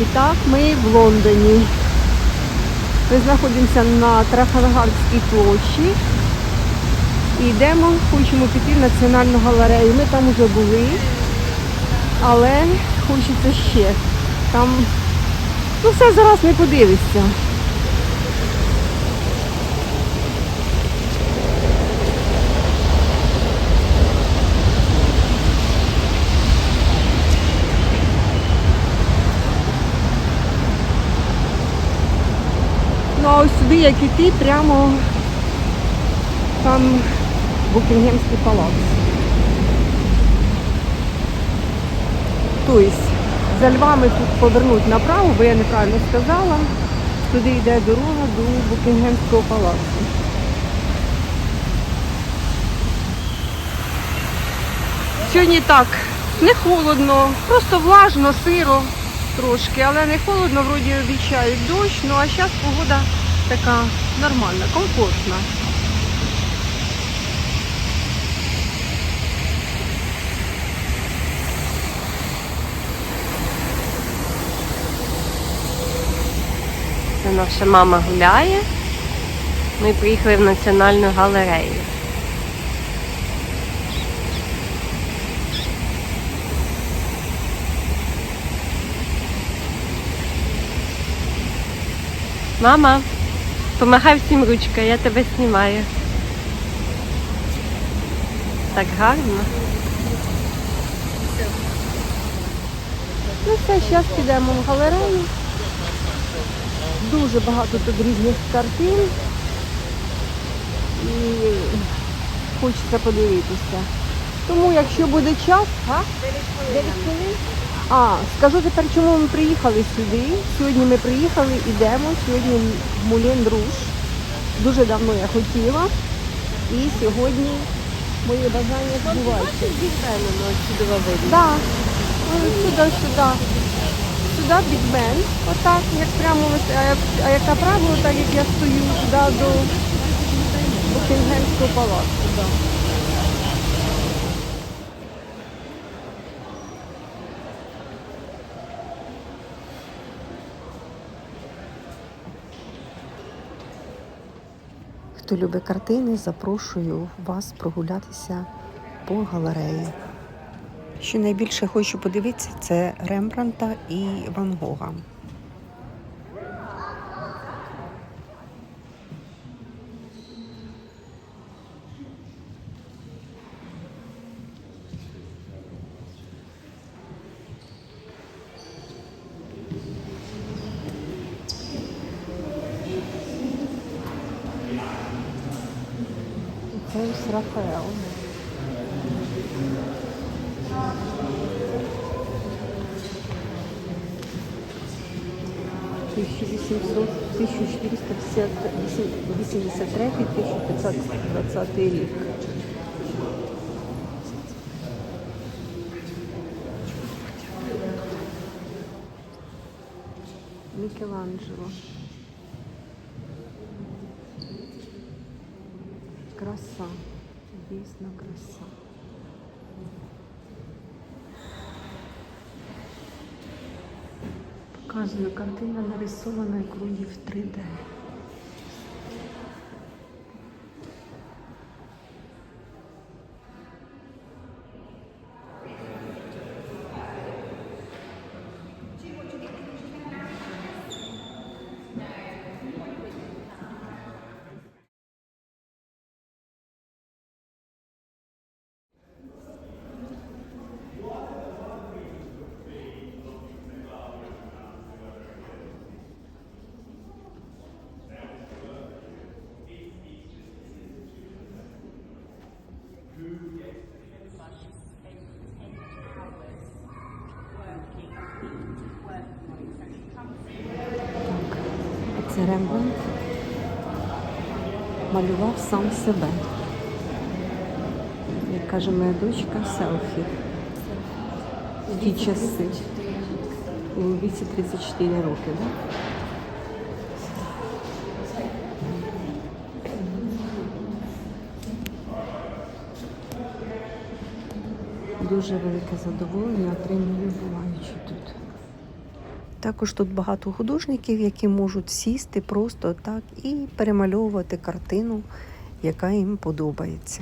І так, ми в Лондоні. Ми знаходимося на Трафальгарській площі. І йдемо, хочемо піти в Національну галерею. Ми там вже були, але хочеться ще. Там ну все зараз не подивишся. Сюди, як іти, прямо там Букінгемський палац. Тобто за Львами тут повернуть направо, бо я неправильно сказала. Туди йде дорога до Букінгемського палацу. Сьогодні так, не холодно, просто влажно, сиро трошки, але не холодно, вроді обіцяють дощ, ну а зараз погода така нормальна, комфортна. Це наша мама гуляє. Ми приїхали в національну галерею. Мама, помагай всім ручкою, я тебе знімаю. Так гарно. Ну все, зараз підемо в галерею. Дуже багато тут різних картин. І хочеться подивитися. Тому якщо буде час, а? 9 хвилин. А, скажу тепер, чому ми приїхали сюди. Сьогодні ми приїхали, йдемо. Сьогодні в Мулен Руш. Дуже давно я хотіла. І сьогодні моє бажання збувається. чудово видно. Да. Сюди, сюди. Сюди Біг Бен. Отак, як прямо ось, а, як- направо, так як я стою туди до Букінгемського палацу. Да. Хто любить картини, запрошую вас прогулятися по галереї. Що найбільше хочу подивитися, це Рембранта і Ван Гога. Ось Рафаел. Тисяча вісімсот, 1483, 1520 рік. Мікеланджело. Краса, дійсно краса. Показана картина нарисована кругів 3D. Так, це Рембрандт малював сам себе. Як каже моя дочка, селфі. В ті часи. У віці 34 роки, так? Дуже велике задоволення отримую, буваючи тут. Також тут багато художників, які можуть сісти просто так і перемальовувати картину, яка їм подобається.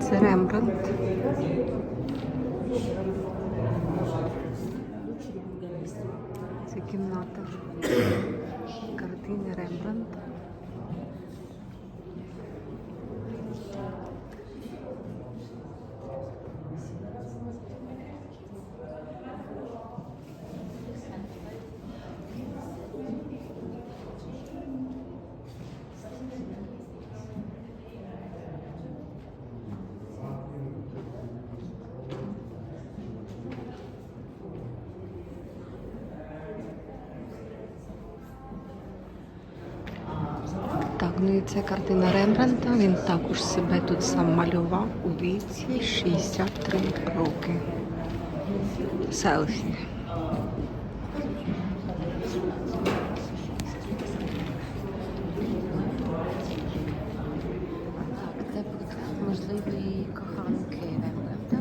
Це Рембрандт. Це кімната картини Рембрандта. Це картина Рембрандта. Він також себе тут сам малював у віці 63 роки. Селфі. Можливої коханки Рембрандта.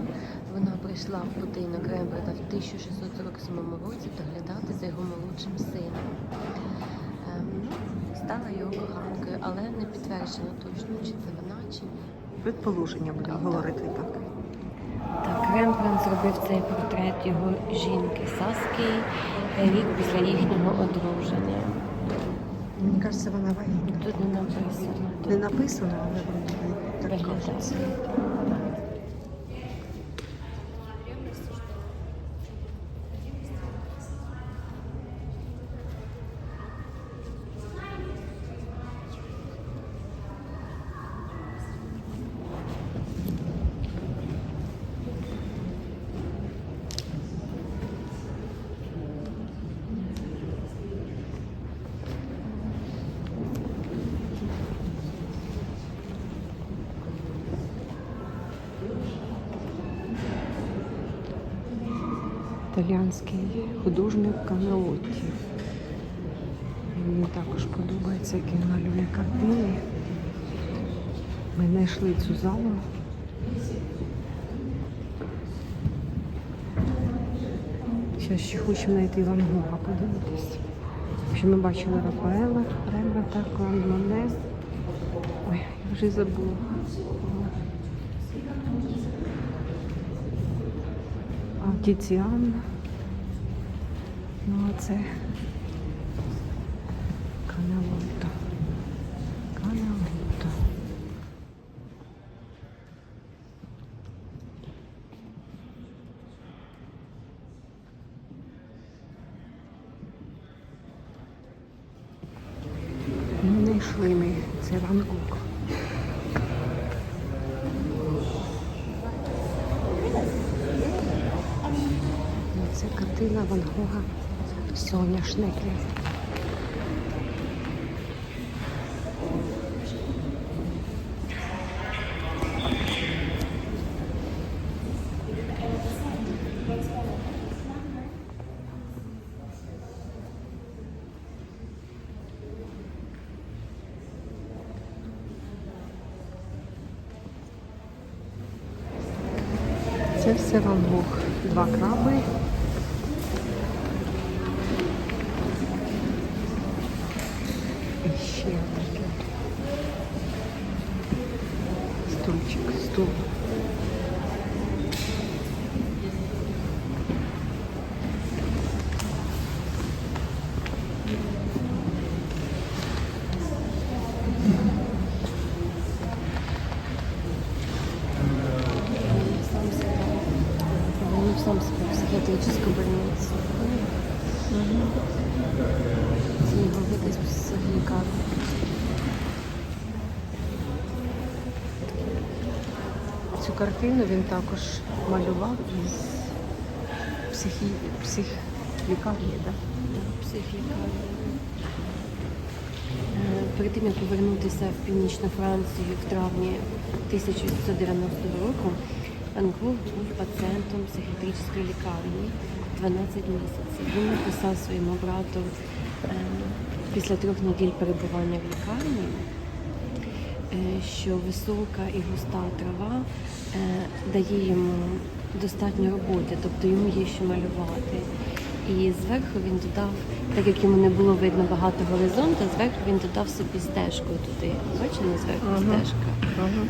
Вона прийшла в будинок Рембрандта в 1647 році доглядати за його молодшим сином. Стала його коханкою, але не підтверджено точно, чи це вона, чи ні. Предположення будемо говорити так. Так, Рембрандт зробив цей портрет його жінки Саски рік після їхнього одруження. Мені кажеться, вона вагітна. Тут не написано. Не написано, але вона так кажеться. Італіанський художник Камелотті. Мені також подобається, як він малює картини. Ми знайшли цю залу. Зараз ще хочемо знайти Ван Гога, подивитись. Що ми бачили Рафаела, Рембрандта, Клан Моне. Ой, я вже забула. Тіціан. Ну, а це Каналота. Каналота. Не знайшли ми. Це Ван Гог. Ну, Це картина Ван Гога Соняшники. Це все Ван Гог. Два краби. І ще таке. Стульчик, стул. Він сам себе в психіатричну больницю. Це Цю картину він також малював із психі... психлікарні, психлікарні. Е, Перед тим як повернутися в північну Францію в травні 1990 року, Ван був пацієнтом психіатричної лікарні 12 місяців. Він написав своєму брату е, після трьох неділь перебування в лікарні, е, що висока і густа трава е, дає йому достатньо роботи, тобто йому є що малювати. І зверху він додав, так як йому не було видно багато горизонту, зверху він додав собі стежку туди. Бачили зверху Ага. стежка. Ага.